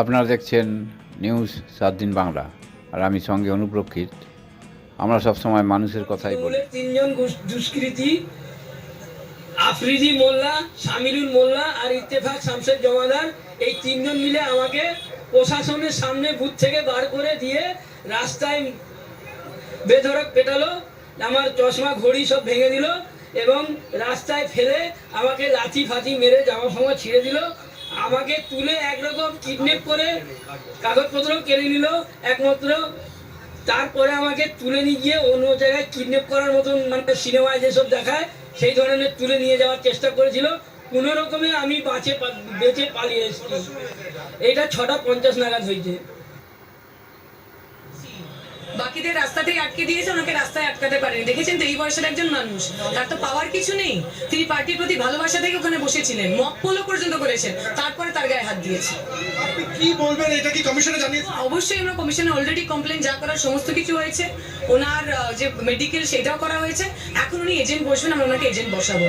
আপনারা দেখছেন নিউজ সাত দিন বাংলা, আর আমি সঙ্গে অনুপ্রক্ষিত। আমরা সবসময় মানুষের কথাই বলি। তিনজন দুষ্কৃতী, আফ্রিদি মোল্লা শামিরুল মোল্লা আর ইত্তেফাক শামসের জমাদার এই তিনজন মিলে আমাকে প্রশাসনের সামনে বুথ থেকে বার করে দিয়ে রাস্তায় বেধড়ক পেটালো, আমার চশমা, ঘড়ি সব ভেঙে দিল এবং রাস্তায় ফেলে আমাকে লাথি ফাতি মেরে জামা ফামা ছিঁড়ে দিল। আমাকে তুলে একরকম কিডন্যাপ করে কাগজপত্র কেড়ে নিল একমাত্র। তারপরে আমাকে তুলে নিয়ে গিয়ে অন্য জায়গায় কিডন্যাপ করার মতন মানে সিনেমায় যেসব দেখায়, সেই ধরনের তুলে নিয়ে যাওয়ার চেষ্টা করেছিল। কোনো রকমে আমি বাঁচে বেঁচে পালিয়ে এসেছি। এটা ছটা পঞ্চাশ নাগাদ হয়েছে। বাকিদের রাস্তাতেই আটকে দিয়েছে ওনাকে রাস্তায় আটকাতে পারেনি। দেখেছেন তো এই বয়সের একজন মানুষ। তার তো পাওয়ার কিছু নেই। তিনি পার্টির প্রতি ভালোবাসা থেকে ওখানে বসেছিলেন মক পোলো পর্যন্ত করেছেন তারপরে তার গায়ে হাত দিয়েছে। কি বলবেন? এটা কি কমিশনে জানিয়ে অবশ্যই আমরা কমিশনে অলরেডি কমপ্লেন যা করার সমস্ত কিছু হয়েছে। ওনার যে মেডিকেল সেটাও করা হয়েছে। এখন উনি এজেন্ট বসবেন আমরা ওনাকে এজেন্ট বসাবো।